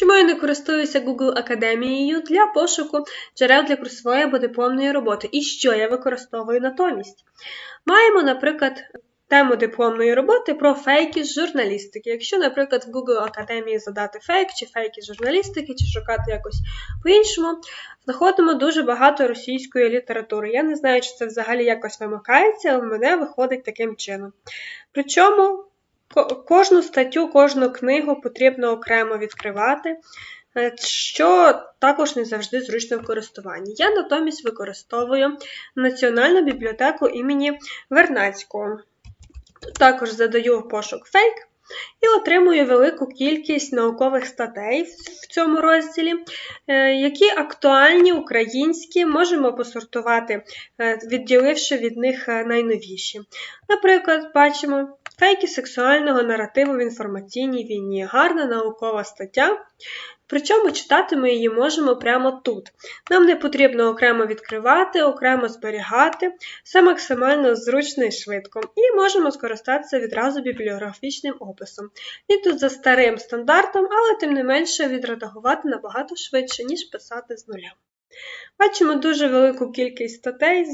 Чому я не користуюся Google Академією для пошуку джерел для курсової або дипломної роботи? І що я використовую натомість? Маємо, наприклад, тему дипломної роботи про фейки з журналістики. Якщо, наприклад, в Google Академії задати фейк чи фейки з журналістики, чи шукати якось по-іншому, знаходимо дуже багато російської літератури. Я не знаю, чи це взагалі якось вимикається, але в мене виходить таким чином. Причому кожну статтю, кожну книгу потрібно окремо відкривати. Е, що також не завжди зручно в користуванні. Я натомість використовую Національну бібліотеку імені Вернацького. Також задаю пошук фейк і отримую велику кількість наукових статей в цьому розділі, е, які актуальні українські, можемо посортувати, е, відділивши від них найновіші. Наприклад, бачимо фейки сексуального наративу в інформаційній війні, гарна наукова стаття. Причому читати ми її можемо прямо тут. Нам не потрібно окремо відкривати, окремо зберігати, все максимально зручно і швидко. І можемо скористатися відразу бібліографічним описом. Він тут за старим стандартом, але тим не менше відредагувати набагато швидше, ніж писати з нуля. Бачимо дуже велику кількість статей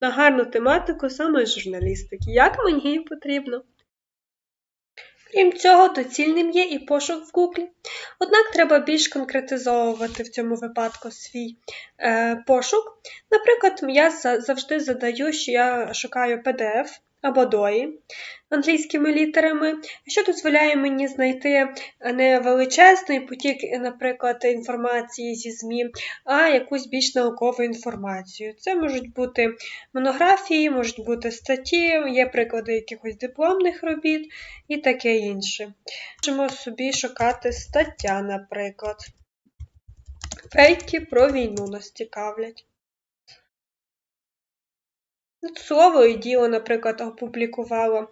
на гарну тематику саме журналістики. Як мені потрібно? Крім цього, доцільним є і пошук в Google. Однак треба більш конкретизовувати в цьому випадку свій е, пошук. Наприклад, я завжди задаю, що я шукаю PDF або DOI англійськими літерами, що дозволяє мені знайти не величезний потік, наприклад, інформації зі ЗМІ, а якусь більш наукову інформацію. Це можуть бути монографії, можуть бути статті, є приклади якихось дипломних робіт і таке інше. Можемо собі шукати стаття, наприклад. Фейки про війну нас цікавлять. Слово і діло, наприклад, опублікувало